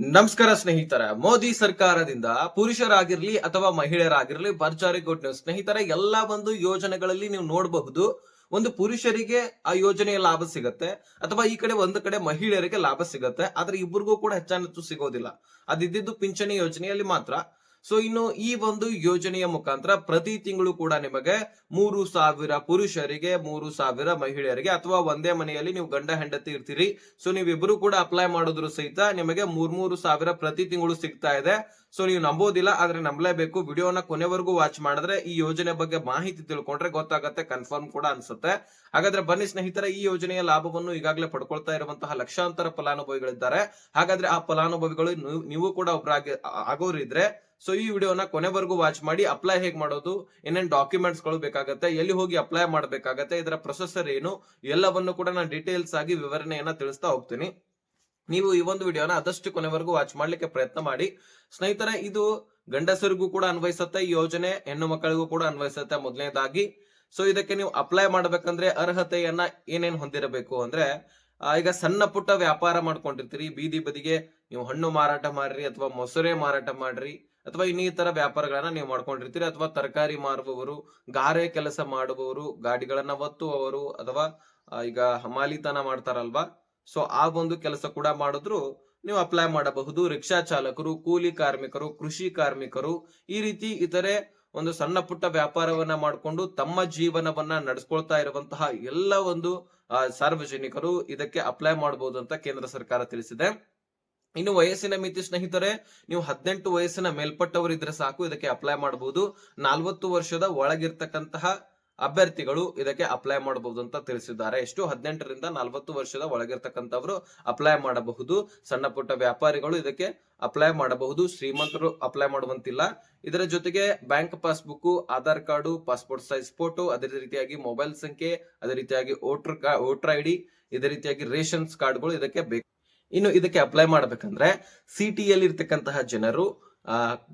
ನಮಸ್ಕಾರ ಸ್ನೇಹಿತರ. ಮೋದಿ ಸರ್ಕಾರದಿಂದ ಪುರುಷರಾಗಿರ್ಲಿ ಅಥವಾ ಮಹಿಳೆಯರಾಗಿರ್ಲಿ ಭರ್ಜಾರಿ ಗುಡ್ ನ್ಯೂಸ್. ಸ್ನೇಹಿತರ, ಎಲ್ಲಾ ಒಂದು ಯೋಜನೆಗಳಲ್ಲಿ ನೀವು ನೋಡಬಹುದು, ಒಂದು ಪುರುಷರಿಗೆ ಆ ಯೋಜನೆಯ ಲಾಭ ಸಿಗತ್ತೆ, ಅಥವಾ ಈ ಕಡೆ ಒಂದು ಕಡೆ ಮಹಿಳೆಯರಿಗೆ ಲಾಭ ಸಿಗತ್ತೆ, ಆದ್ರೆ ಇಬ್ಬರಿಗೂ ಕೂಡ ಹೆಚ್ಚಾನೆಚ್ಚು ಸಿಗೋದಿಲ್ಲ. ಅದಿದ್ದು ಪಿಂಚಣಿ ಯೋಜನೆಯಲ್ಲಿ ಮಾತ್ರ ಸೊ ಇನ್ನು ಈ ಒಂದು ಯೋಜನೆಯ ಮುಖಾಂತರ ಪ್ರತಿ ತಿಂಗಳು ಕೂಡ ನಿಮಗೆ ಮೂರು ಸಾವಿರ ಪುರುಷರಿಗೆ, ಮೂರು ಸಾವಿರ ಮಹಿಳೆಯರಿಗೆ ಅಥವಾ ಒಂದೇ ಮನೆಯಲ್ಲಿ ನೀವು ಗಂಡ, ಹೆಂಡತಿ ಇರ್ತೀರಿ. ಸೊ ನೀವಿಬ್ರು ಕೂಡ ಅಪ್ಲೈ ಮಾಡಿದ್ರು ಸಹಿತ ನಿಮಗೆ ಮೂರ್ ಮೂರು ಸಾವಿರ ಪ್ರತಿ ತಿಂಗಳು ಸಿಗ್ತಾ ಇದೆ. ಸೊ ನೀವು ನಂಬೋದಿಲ್ಲ, ಆದ್ರೆ ನಂಬಲೇಬೇಕು. ವಿಡಿಯೋನ ಕೊನೆವರೆಗೂ ವಾಚ್ ಮಾಡಿದ್ರೆ ಈ ಯೋಜನೆ ಬಗ್ಗೆ ಮಾಹಿತಿ ತಿಳ್ಕೊಂಡ್ರೆ ಗೊತ್ತಾಗತ್ತೆ ಕನ್ಫರ್ಮ್ ಕೂಡ ಅನ್ಸುತ್ತೆ. ಹಾಗಾದ್ರೆ ಬನ್ನಿ ಸ್ನೇಹಿತರೆ, ಈ ಯೋಜನೆಯ ಲಾಭವನ್ನು ಈಗಾಗಲೇ ಪಡ್ಕೊಳ್ತಾ ಇರುವಂತಹ ಲಕ್ಷಾಂತರ ಫಲಾನುಭವಿಗಳಿದ್ದಾರೆ. ಹಾಗಾದ್ರೆ ಆ ಫಲಾನುಭವಿಗಳು ನೀವು- ಕೂಡ ಒಬ್ಬರಾಗಿ ಆಗೋರಿದ್ರೆ ಸೊ ಈ ವಿಡಿಯೋನ ಕೊನೆವರೆಗೂ ವಾಚ್ ಮಾಡಿ ಅಪ್ಲೈ ಹೇಗೆ ಮಾಡೋದು, ಏನೇನು ಡಾಕ್ಯುಮೆಂಟ್ಸ್ಗಳು ಬೇಕಾಗುತ್ತೆ, ಎಲ್ಲಿ ಹೋಗಿ ಅಪ್ಲೈ ಮಾಡಬೇಕಾಗತ್ತೆ, ಇದರ ಪ್ರೊಸೆಸರ್ ಏನು, ಎಲ್ಲವನ್ನು ಕೂಡ ನಾನು ಡೀಟೇಲ್ಸ್ ಆಗಿ ವಿವರಣೆಯನ್ನ ತಿಳಿಸ್ತಾ ಹೋಗ್ತೀನಿ. ನೀವು ಈ ಒಂದು ವಿಡಿಯೋನ ಆದಷ್ಟು ಕೊನೆವರೆಗೂ ವಾಚ್ ಮಾಡ್ಲಿಕ್ಕೆ ಪ್ರಯತ್ನ ಮಾಡಿ. ಸ್ನೇಹಿತರೆ, ಇದು ಗಂಡಸರಿಗೂ ಕೂಡ ಅನ್ವಯಿಸುತ್ತೆ, ಈ ಯೋಜನೆ ಹೆಣ್ಣು ಮಕ್ಕಳಿಗೂ ಕೂಡ ಅನ್ವಯಿಸುತ್ತೆ ಮೊದಲನೇದಾಗಿ. ಸೊ ಇದಕ್ಕೆ ನೀವು ಅಪ್ಲೈ ಮಾಡ್ಬೇಕಂದ್ರೆ ಅರ್ಹತೆಯನ್ನ ಏನೇನ್ ಹೊಂದಿರಬೇಕು ಅಂದ್ರೆ ಈಗ ಸಣ್ಣ ಪುಟ್ಟ ವ್ಯಾಪಾರ ಮಾಡ್ಕೊಂಡಿರ್ತೀರಿ, ಬೀದಿ ಬದಿಗೆ ನೀವು ಹಣ್ಣು ಮಾರಾಟ ಮಾಡ್ರಿ ಅಥವಾ ಮೊಸರೆ ಮಾರಾಟ ಮಾಡ್ರಿ ಅಥವಾ ಇನ್ನಿತರ ವ್ಯಾಪಾರಗಳನ್ನ ನೀವು ಮಾಡ್ಕೊಂಡಿರ್ತೀರಿ ಅಥವಾ ತರಕಾರಿ ಮಾರುವವರು, ಗಾರೆ ಕೆಲಸ ಮಾಡುವವರು, ಗಾಡಿಗಳನ್ನ ಒತ್ತುವವರು ಅಥವಾ ಈಗ ಹಮಾಲಿತನ ಮಾಡ್ತಾರಲ್ವಾ? ಸೊ ಆ ಒಂದು ಕೆಲಸ ಕೂಡ ಮಾಡಿದ್ರು ನೀವು ಅಪ್ಲೈ ಮಾಡಬಹುದು. ರಿಕ್ಷಾ ಚಾಲಕರು, ಕೂಲಿ ಕಾರ್ಮಿಕರು, ಕೃಷಿ ಕಾರ್ಮಿಕರು ಈ ರೀತಿ ಇತರೆ ಒಂದು ಸಣ್ಣ ಪುಟ್ಟ ವ್ಯಾಪಾರವನ್ನ ಮಾಡಿಕೊಂಡು ತಮ್ಮ ಜೀವನವನ್ನ ನಡೆಸ್ಕೊಳ್ತಾ ಇರುವಂತಹ ಎಲ್ಲ ಒಂದು ಸಾರ್ವಜನಿಕರು ಇದಕ್ಕೆ ಅಪ್ಲೈ ಮಾಡಬಹುದು ಅಂತ ಕೇಂದ್ರ ಸರ್ಕಾರ ತಿಳಿಸಿದೆ. ಇನ್ನು ವಯಸ್ಸಿನ ಮಿತಿ ಸ್ನೇಹಿತರೆ, ನೀವು ಹದಿನೆಂಟು ವಯಸ್ಸಿನ ಮೇಲ್ಪಟ್ಟವರಿದ್ರೆ ಸಾಕು, ಇದಕ್ಕೆ ಅಪ್ಲೈ ಮಾಡಬಹುದು ನಾಲ್ವತ್ತು ವರ್ಷದ ಒಳಗಿರ್ತಕ್ಕಂತಹ ಅಭ್ಯರ್ಥಿಗಳು ಇದಕ್ಕೆ ಅಪ್ಲೈ ಮಾಡಬಹುದು ಅಂತ ತಿಳಿಸಿದ್ದಾರೆ. ಎಷ್ಟು? ಹದಿನೆಂಟರಿಂದ ನಲವತ್ತು ವರ್ಷದ ಒಳಗಿರ್ತಕ್ಕಂಥವ್ರು ಅಪ್ಲೈ ಮಾಡಬಹುದು. ಸಣ್ಣ ಪುಟ್ಟ ವ್ಯಾಪಾರಿಗಳು ಇದಕ್ಕೆ ಅಪ್ಲೈ ಮಾಡಬಹುದು. ಶ್ರೀಮಂತರು ಅಪ್ಲೈ ಮಾಡುವಂತಿಲ್ಲ. ಇದರ ಜೊತೆಗೆ bank passbook Aadhaar card passport size photo ಅದೇ ರೀತಿಯಾಗಿ ಮೊಬೈಲ್ ಸಂಖ್ಯೆ, ಅದೇ ರೀತಿಯಾಗಿ ವೋಟರ್ ವೋಟರ್ ಐ ಡಿ ಇದೇ ರೀತಿಯಾಗಿ ರೇಷನ್ಸ್ ಕಾರ್ಡ್ಗಳು ಇದಕ್ಕೆ ಬೇಕು. ಇನ್ನು ಇದಕ್ಕೆ ಅಪ್ಲೈ ಮಾಡಬೇಕಂದ್ರೆ ಸಿಟಿಯಲ್ಲಿ ಇರ್ತಕ್ಕಂತಹ ಜನರು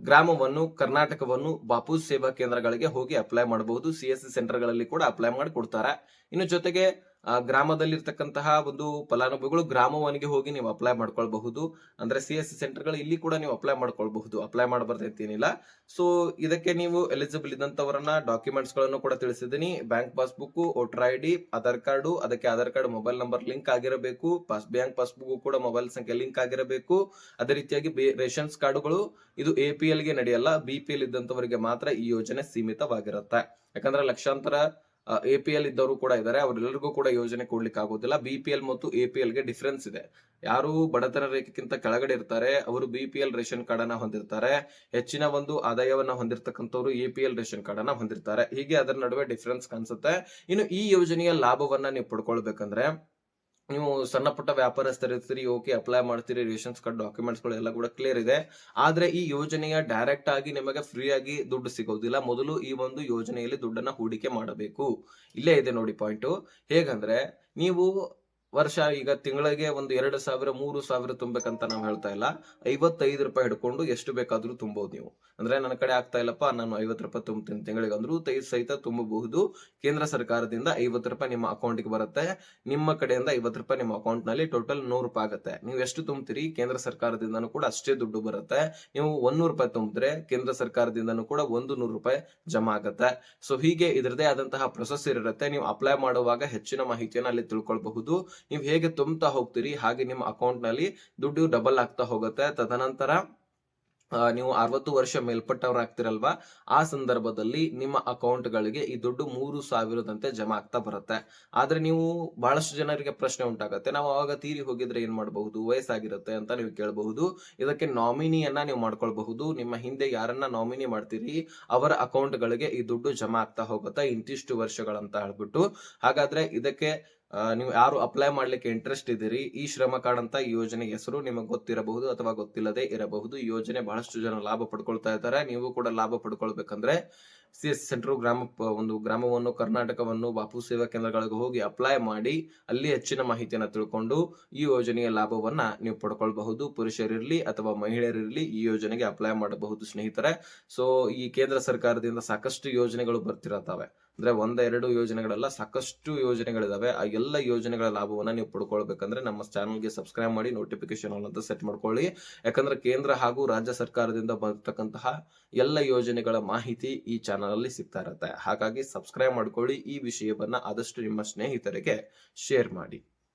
ಗ್ರಾಮವನ್ನು, ಕರ್ನಾಟಕವನ್ನು ಬಾಪು ಸೇವಾ ಕೇಂದ್ರಗಳಿಗೆ ಹೋಗಿ ಅಪ್ಲೈ ಮಾಡಬಹುದು. ಸಿ ಎಸ್ ಸಿ ಸೆಂಟರ್ಗಳಲ್ಲಿ ಕೂಡ ಅಪ್ಲೈ ಮಾಡಿ ಕೊಡ್ತಾರೆ. ಇನ್ನು ಜೊತೆಗೆ ಆ, ಗ್ರಾಮದಲ್ಲಿರ್ತಕ್ಕಂತಹ ಒಂದು ಫಲಾನುಭವಿಗಳು ಗ್ರಾಮವನಿಗೆ ಹೋಗಿ ನೀವು ಅಪ್ಲೈ ಮಾಡ್ಕೊಳ್ಬಹುದು. ಅಂದ್ರೆ ಸಿ ಎಸ್ ಸಿ ಸೆಂಟರ್ಗಳು ಇಲ್ಲಿ ಕೂಡ ನೀವು ಅಪ್ಲೈ ಮಾಡ್ಕೊಳ್ಬಹುದು. ಅಪ್ಲೈ ಮಾಡಬಾರ್ದೈತೇನಿಲ್ಲ ಸೊ ಇದಕ್ಕೆ ನೀವು ಎಲಿಜಿಬಲ್ ಇದ್ದಂತವರನ್ನ ಡಾಕ್ಯುಮೆಂಟ್ಸ್ಗಳನ್ನು ಕೂಡ ತಿಳಿಸಿದ್ದೀನಿ. Bank passbook voter I D Aadhaar card ಅದಕ್ಕೆ Aadhaar card mobile number link ಆಗಿರಬೇಕು. ಪಾಸ್ ಬ್ಯಾಂಕ್ ಪಾಸ್ಬುಕ್ ಕೂಡ ಮೊಬೈಲ್ ಸಂಖ್ಯೆ ಲಿಂಕ್ ಆಗಿರಬೇಕು. ಅದೇ ರೀತಿಯಾಗಿ ರೇಷನ್ಸ್ ಕಾರ್ಡುಗಳು ಇದು ಎ ಪಿ ಎಲ್ಗೆ ನಡೆಯಲ್ಲ. ಬಿ ಪಿ ಎಲ್ ಇದ್ದಂತವರಿಗೆ ಮಾತ್ರ ಈ ಯೋಜನೆ ಸೀಮಿತವಾಗಿರುತ್ತೆ. ಯಾಕಂದ್ರೆ ಲಕ್ಷಾಂತರ ಎ ಪಿ ಎಲ್ ಇದ್ದವರು ಕೂಡ ಇದ್ದಾರೆ. ಅವರೆಲ್ಲರಿಗೂ ಕೂಡ ಯೋಜನೆ ಕೊಡ್ಲಿಕ್ಕೆ ಆಗೋದಿಲ್ಲ. ಬಿ ಪಿ ಎಲ್ ಮತ್ತು ಎ ಪಿ ಎಲ್ಗೆ ಡಿಫ್ರೆನ್ಸ್ ಇದೆ. ಯಾರು ಬಡತನ ರೇಖೆಗಿಂತ ಕೆಳಗಡೆ ಇರ್ತಾರೆ. ಅವರು B P L ration card ಅನ್ನ ಹೊಂದಿರ್ತಾರೆ. ಹೆಚ್ಚಿನ ಒಂದು ಆದಾಯವನ್ನ ಹೊಂದಿರತಕ್ಕಂಥವ್ರು A P L ration card ಅನ್ನ ಹೊಂದಿರ್ತಾರೆ. ಹೀಗೆ ಅದರ ನಡುವೆ ಡಿಫ್ರೆನ್ಸ್ ಕಾಣಿಸುತ್ತೆ. ಇನ್ನು ಈ ಯೋಜನೆಯ ಲಾಭವನ್ನ ನೀವು ಪಡ್ಕೊಳ್ಬೇಕಂದ್ರೆ ನೀವು ಸಣ್ಣ ಪುಟ್ಟ ವ್ಯಾಪಾರಸ್ಥರಿರ್ತೀರಿ ಓಕೆ ಅಪ್ಲೈ ಮಾಡ್ತೀರಿ ರೇಷನ್ಸ್ ಕಾರ್ಡ್ ಡಾಕ್ಯುಮೆಂಟ್ಸ್ಗಳು ಎಲ್ಲ ಕೂಡ ಕ್ಲಿಯರ್ ಇದೆ. ಆದ್ರೆ ಈ ಯೋಜನೆಯ ಡೈರೆಕ್ಟ್ ಆಗಿ ನಿಮಗೆ ಫ್ರೀ ಆಗಿ ದುಡ್ಡು ಸಿಗೋದಿಲ್ಲ. ಮೊದಲು ಈ ಒಂದು ಯೋಜನೆಯಲ್ಲಿ ದುಡ್ಡನ್ನ ಹೂಡಿಕೆ ಮಾಡಬೇಕು. ಇಲ್ಲೇ ಇದೆ ನೋಡಿ ಪಾಯಿಂಟ್ ಹೇಗಂದ್ರೆ, ನೀವು ವರ್ಷ ಈಗ ತಿಂಗಳಿಗೆ ಒಂದು ಎರಡು ಸಾವಿರ, ಮೂರು ಸಾವಿರ ತುಂಬಬೇಕಂತ ನಾವು ಹೇಳ್ತಾ ಇಲ್ಲ. ಐವತ್ತೈದು ರೂಪಾಯಿ ಹಿಡ್ಕೊಂಡು ಎಷ್ಟು ಬೇಕಾದ್ರೂ ತುಂಬೋದು ನೀವು. ಅಂದ್ರೆ ನನ್ನ ಕಡೆ ಆಗ್ತಾ ಇಲ್ಲಪ್ಪ, ನಾನು ಐವತ್ತು ರೂಪಾಯಿ ತುಂಬ್ತೀನಿ ತಿಂಗಳಿಗೆ ಅಂದ್ರೂ ತೈದು ಸಹಿತ ತುಂಬಬಹುದು. ಕೇಂದ್ರ ಸರ್ಕಾರದಿಂದ ಐವತ್ತು ರೂಪಾಯಿ ನಿಮ್ಮ ಅಕೌಂಟ್ಗೆ ಬರುತ್ತೆ. ನಿಮ್ಮ ಕಡೆಯಿಂದ ಐವತ್ತು ರೂಪಾಯಿ ನಿಮ್ಮ ಅಕೌಂಟ್ನಲ್ಲಿ ಟೋಟಲ್ ನೂರು ರೂಪಾಯಿ ಆಗುತ್ತೆ. ನೀವು ಎಷ್ಟು ತುಂಬ್ತೀರಿ? ಕೇಂದ್ರ ಸರ್ಕಾರದಿಂದನೂ ಕೂಡ ಅಷ್ಟೇ ದುಡ್ಡು ಬರುತ್ತೆ. ನೀವು ಒಂದೂರು ರೂಪಾಯಿ ತುಂಬಿದ್ರೆ ಕೇಂದ್ರ ಸರ್ಕಾರದಿಂದನೂ ಕೂಡ ಒಂದು ನೂರು ರೂಪಾಯಿ ಜಮಾ ಆಗುತ್ತೆ. ಸೊ ಹೀಗೆ ಇದರದೇ ಆದಂತಹ ಪ್ರೊಸೆಸ್ ಇರುತ್ತೆ. ನೀವು ಅಪ್ಲೈ ಮಾಡುವಾಗ ಹೆಚ್ಚಿನ ಮಾಹಿತಿಯನ್ನು ಅಲ್ಲಿ ತಿಳ್ಕೊಳ್ಬಹುದು. ನೀವು ಹೇಗೆ ತುಂಬ್ತಾ ಹೋಗ್ತೀರಿ, ಹಾಗೆ ನಿಮ್ಮ ಅಕೌಂಟ್ನಲ್ಲಿ ದುಡ್ಡು ಡಬಲ್ ಆಗ್ತಾ ಹೋಗುತ್ತೆ. ತದನಂತರ ನೀವು ಅರವತ್ತು ವರ್ಷ ಮೇಲ್ಪಟ್ಟವ್ರು ಆಗ್ತಿರಲ್ವಾ, ಆ ಸಂದರ್ಭದಲ್ಲಿ ನಿಮ್ಮ ಅಕೌಂಟ್ ಗಳಿಗೆ ಈ ದುಡ್ಡು ಮೂರು ಸಾವಿರದಂತೆ ಜಮಾ ಆಗ್ತಾ ಬರುತ್ತೆ. ಆದ್ರೆ ನೀವು ಬಹಳಷ್ಟು ಜನರಿಗೆ ಪ್ರಶ್ನೆ ಉಂಟಾಗತ್ತೆ, ನಾವು ಅವಾಗ ತೀರಿ ಹೋಗಿದ್ರೆ ಏನ್ ಮಾಡಬಹುದು, ವಯಸ್ಸಾಗಿರುತ್ತೆ ಅಂತ ನೀವು ಕೇಳಬಹುದು, ಇದಕ್ಕೆ ನಾಮಿನಿಯನ್ನ ನೀವು ಮಾಡ್ಕೊಳ್ಬಹುದು, ನಿಮ್ಮ ಹಿಂದೆ ಯಾರನ್ನ ನಾಮಿನಿ ಮಾಡ್ತೀರಿ, ಅವರ ಅಕೌಂಟ್ ಗಳಿಗೆ ಈ ದುಡ್ಡು ಜಮಾ ಆಗ್ತಾ ಹೋಗುತ್ತೆ, ಇಂತಿಷ್ಟು ವರ್ಷಗಳಂತ ಹೇಳ್ಬಿಟ್ಟು. ಹಾಗಾದ್ರೆ ಇದಕ್ಕೆ ನೀವು ಯಾರು ಅಪ್ಲೈ ಮಾಡ್ಲಿಕ್ಕೆ ಇಂಟ್ರೆಸ್ಟ್ ಇದ್ದೀರಿ, ಈ ಶ್ರಮ ಕಾರ್ಡ್ ಅಂತ ಯೋಜನೆ ಹೆಸರು ನಿಮಗೆ ಗೊತ್ತಿರಬಹುದು ಅಥವಾ ಗೊತ್ತಿಲ್ಲದೆ ಇರಬಹುದು. ಯೋಜನೆ ಬಹಳಷ್ಟು ಜನ ಲಾಭ ಪಡ್ಕೊಳ್ತಾ ಇದ್ದಾರೆ. ನೀವು ಕೂಡ ಲಾಭ ಪಡ್ಕೊಳ್ಬೇಕಂದ್ರೆ ಸಿ ಎಸ್ ಸೆಂಟ್ರಲ್ ಗ್ರಾಮ ಒಂದು ಗ್ರಾಮವನ್ನು, ಕರ್ನಾಟಕವನ್ನು ಬಾಪು ಸೇವಾ ಕೇಂದ್ರಗಳಿಗೆ ಹೋಗಿ ಅಪ್ಲೈ ಮಾಡಿ ಅಲ್ಲಿ ಹೆಚ್ಚಿನ ಮಾಹಿತಿಯನ್ನು ತಿಳ್ಕೊಂಡು ಈ ಯೋಜನೆಯ ಲಾಭವನ್ನ ನೀವು ಪಡ್ಕೊಳ್ಬಹುದು. ಪುರುಷರಿರಲಿ ಅಥವಾ ಮಹಿಳೆಯರಿರಲಿ ಈ ಯೋಜನೆಗೆ ಅಪ್ಲೈ ಮಾಡಬಹುದು ಸ್ನೇಹಿತರೆ. ಸೊ ಈ ಕೇಂದ್ರ ಸರ್ಕಾರದಿಂದ ಸಾಕಷ್ಟು ಯೋಜನೆಗಳು ಬರ್ತಿರತ್ತವೆ. ಅಂದ್ರೆ ಒಂದೆರಡು ಯೋಜನೆಗಳೆಲ್ಲ ಸಾಕಷ್ಟು ಯೋಜನೆಗಳಿದಾವೆ. ಆ ಎಲ್ಲ ಯೋಜನೆಗಳ ಲಾಭವನ್ನ ನೀವು ಪಡ್ಕೊಳ್ಬೇಕಂದ್ರೆ ನಮ್ಮ ಚಾನಲ್ಗೆ ಸಬ್ಸ್ಕ್ರೈಬ್ ಮಾಡಿ ನೋಟಿಫಿಕೇಶನ್ ಅಂತ ಸೆಟ್ ಮಾಡ್ಕೊಳ್ಳಿ. ಯಾಕಂದ್ರೆ ಕೇಂದ್ರ ಹಾಗೂ ರಾಜ್ಯ ಸರ್ಕಾರದಿಂದ ಬರ್ತಕ್ಕಂತಹ ಎಲ್ಲ ಯೋಜನೆಗಳ ಮಾಹಿತಿ ಈ ಚಾನಲ್ ಚಾನಲಲ್ಲಿ ಸಿಗ್ತಾ ಇರುತ್ತೆ. ಹಾಗಾಗಿ ಸಬ್ಸ್ಕ್ರೈಬ್ ಮಾಡ್ಕೊಳ್ಳಿ. ಈ ವಿಷಯವನ್ನು ಆದಷ್ಟು ನಿಮ್ಮ ಸ್ನೇಹಿತರಿಗೆ ಶೇರ್ ಮಾಡಿ.